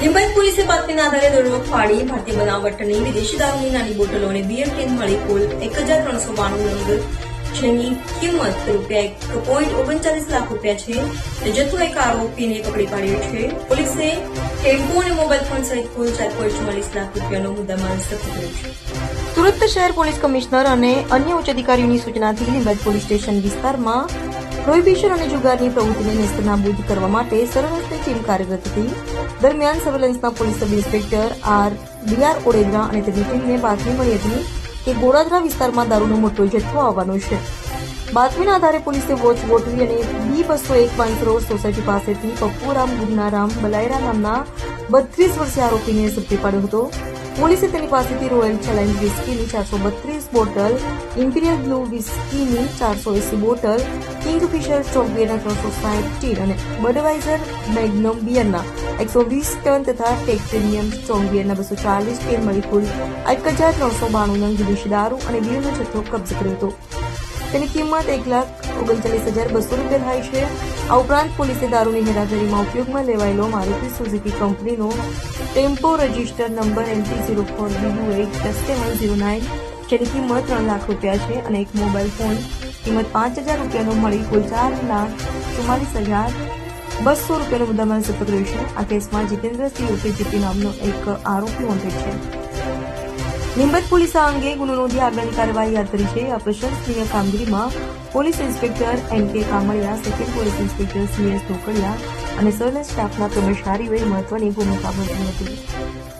લિંબાયત પોલીસે બાતમીના આધારે દરોડો ફાડી ભારતીય બનાવટની વિદેશી દારૂની નાની બોટલો અને બીયર કેન મળી કુલ એક હજાર ત્રણસો બાણું નંબર જેની કિંમત રૂપિયા એક પોઈન્ટ ઓગણચાલીસ લાખ રૂપિયા છે. અને જથ્થો એક આરોપીને પકડી પાડ્યો છે. પોલીસે ટેમ્પો અને મોબાઈલ ફોન સહિત કુલ ચાર પોઈન્ટ ચુમ્માલીસ લાખ રૂપિયાનો મુદ્દામાલ જપ્ત કર્યો છે. સુરત શહેર પોલીસ કમિશનર અને અન્ય ઉચ્ચ અધિકારીઓની સૂચનાથી લિંબાયત પોલીસ સ્ટેશન વિસ્તારમાં પ્રોહિબિશન અને જુગારની પ્રવૃત્તિને નેસ્તનાબૂદ કરવા માટે સર્વેલન્સની ટીમ કાર્યરત હતી. દરમિયાન સર્વેલન્સના police sub inspector R DR Odedara અને તેની ટીમને બાતમી મળી હતી કે ગોડાદરા વિસ્તારમાં દારૂનો મોટો જથ્થો આવવાનો છે. બાતમીના આધારે પોલીસે વોચ ગોઠવી અને બી બસો એક રોડ સોસાયટી પાસેથી પપ્પુરામ ગુમનારામ બલાયરા નામના બત્રીસ વર્ષીય આરોપીને ઝડપી પાડ્યો હતો. પોલીસે તેની પાસેથી રોયલ ચેલેન્જ વિસ્કીની ચારસો બત્રીસ બોટલ, ઇમ્પિરિયલ બ્લુ વિસ્કીની ચારસો એસી બોટલ, કિંગફિશર ચોકબિયરના ત્રણસો સાઠ ટીન અને બડવાઇઝર મેગ્નમ બિયરના એકસો વીસ ટન તથા ટેક પ્રીમિયમ ચોંગબિયરના બસો ચાલીસ ટીન મળી કુલ એક હજાર ત્રણસો બાણું નંગ વિદેશી દારૂ અને બીરનો જથ્થો કબજે કર્યો હતો. તેની કિંમત એક લાખ ઓગણચાલીસ હજાર બસો રૂપિયા થાય છે. આ ઉપરાંત પોલીસે દારૂની હેરાફેરીમાં ઉપયોગમાં લેવાયેલો મારુતિ સુઝુકી કંપનીનો tempo register number MT zero four BU eight seven zero nine, જેની કિંમત ત્રણ લાખ રૂપિયા છે અને એક મોબાઈલ ફોન કિંમત પાંચ હજાર રૂપિયાનો મળી કુલ ચાર લાખ ચુમ્માલીસ હજાર બસો રૂપિયાનો મુદ્દામાલ જપ્ત કર્યો છે. આ કેસમાં જીતેન્દ્રસિંહ ઉર્ફે જીપી નામનો એક આરોપી નોંધે છે. નિંબત પોલીસ આ અંગે ગુનો નોંધી આગળની કાર્યવાહી હાથ ધરી છે. આ પ્રશંસનીય કામગીરીમાં police inspector N K Kamaliya, second police inspector CS Dhokadiya અને સર્વેલન્સ સ્ટાફના કર્મચારીઓએ મહત્વની ભૂમિકા ભજવી હતી.